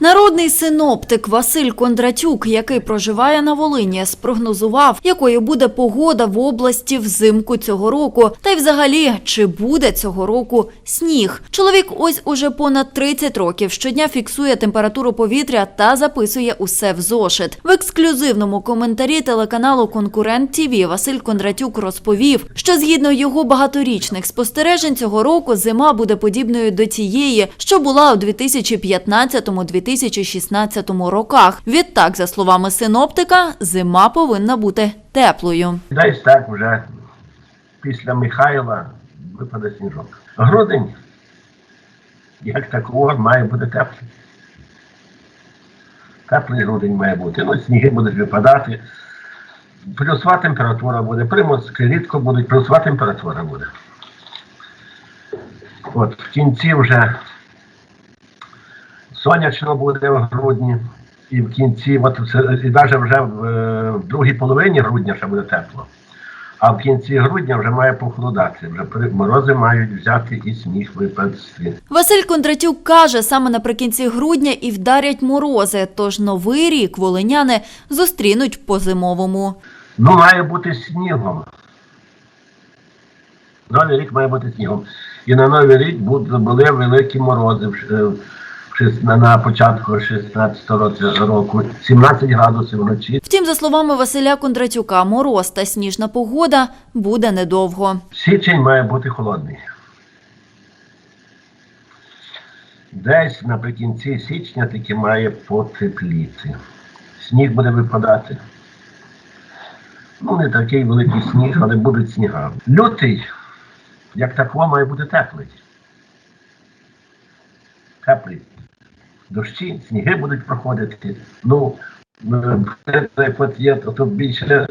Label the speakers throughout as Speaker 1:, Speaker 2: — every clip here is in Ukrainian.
Speaker 1: Народний синоптик Василь Кондратюк, який проживає на Волині, спрогнозував, якою буде погода в області взимку цього року, та й взагалі чи буде цього року сніг. Чоловік ось уже понад 30 років щодня фіксує температуру повітря та записує усе в зошит. В ексклюзивному коментарі телеканалу Конкурент ТІВІ Василь Кондратюк розповів, що згідно його багаторічних спостережень цього року зима буде подібною до тієї, що була у 2015-2016 роках. Відтак, за словами синоптика, зима повинна бути теплою.
Speaker 2: Десь так вже після Михайла випаде сніжок. Грудень, як такого, має бути теплий. Теплий грудень має бути. Ну, сніги будуть випадати. Плюсова температура буде. Приморські рідко будуть, плюсова температура буде. От в кінці вже сонячно буде в грудні. І в кінці, от, і навіть вже в, е, в другій половині грудня ще буде тепло. А в кінці грудня вже має похолодати. Вже при- морози мають взяти і сніг випасти.
Speaker 1: Василь Кондратюк каже, саме наприкінці грудня і вдарять морози, тож новий рік волиняни зустрінуть по-зимовому.
Speaker 2: Ну, має бути снігом. Новий рік має бути снігом. І на Новий рік були великі морози е, на- початку 16 року, 17 градусів вночі.
Speaker 1: Втім, за словами Василя Кондратюка, мороз та сніжна погода буде недовго.
Speaker 2: Січень має бути холодний. Десь наприкінці січня таки має потепліти. Сніг буде випадати. Ну, не такий великий сніг, але будуть сніга. Лютий, як такого, має бути теплий. Теплий. Дощі, сніги будуть проходити. Ну, е, як є, то більше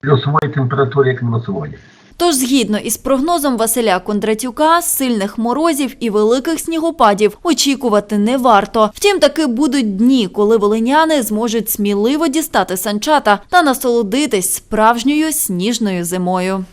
Speaker 2: плюсової температури, як мінусової.
Speaker 1: Тож, згідно із прогнозом Василя Кондратюка, сильних морозів і великих снігопадів очікувати не варто. Втім, таки будуть дні, коли волиняни зможуть сміливо дістати санчата та насолодитись справжньою сніжною зимою.